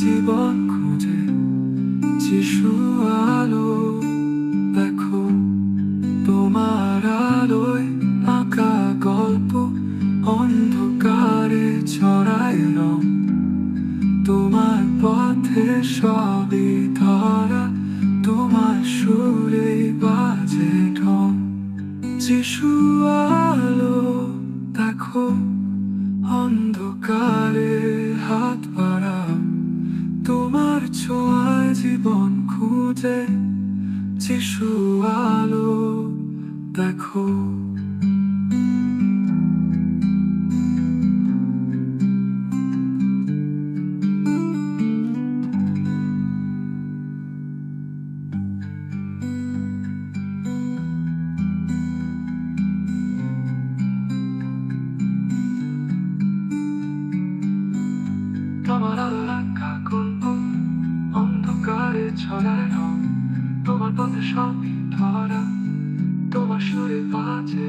জীবন খুঁজে, যিশু আলো, দেখো তোমার আলোয় আঁকা গল্প, অন্ধকারে ছড়ায় রং। তোমার পথে সবই ধরা, তোমার সুরে বাজে ঢং। যিশু আলো, দেখো অন্ধকারে হা ছোঁয়ায় জীবন খুঁজে যিশু আলো দেখো। আল্লাহ গল্প ছড়ানো তোমার পথে সবই ধরা তোমার সুরে বাজে